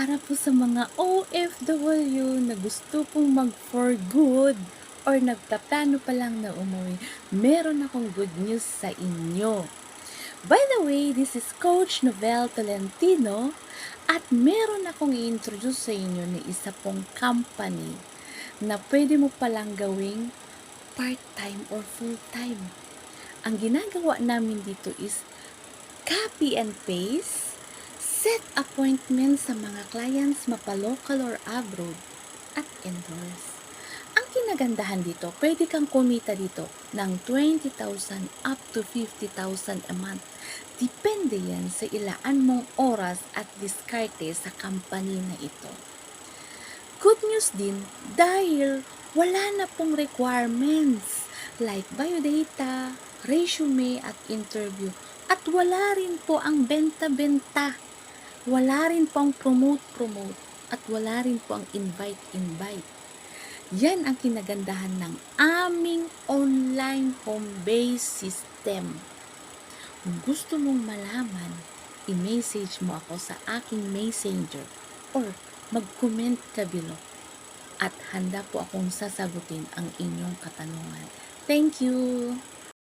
Para po sa mga OFW na gusto pong mag for good or nagpaplano pa lang na umuwi, meron akong good news sa inyo. By the way, this is Coach Novel Tolentino at meron akong i-introduce sa inyo na isa pong company na pwede mo palang gawing part-time or full-time. Ang ginagawa namin dito is copy and paste, set appointment sa mga clients mapa-local or abroad, at endorse. Ang kinagandahan dito, pwede kang kumita dito ng 20,000 up to 50,000 a month. Depende yan sa ilaan mong oras at diskarte sa company na ito. Good news din dahil wala na pong requirements like biodata, resume at interview at wala rin po ang benta-benta. Wala rin po ang promote-promote at wala rin po ang invite-invite. Yan ang kinagandahan ng aming online home-based system. Kung gusto mong malaman, i-message mo ako sa aking messenger or mag-comment ka below at handa po akong sasagutin ang inyong katanungan. Thank you!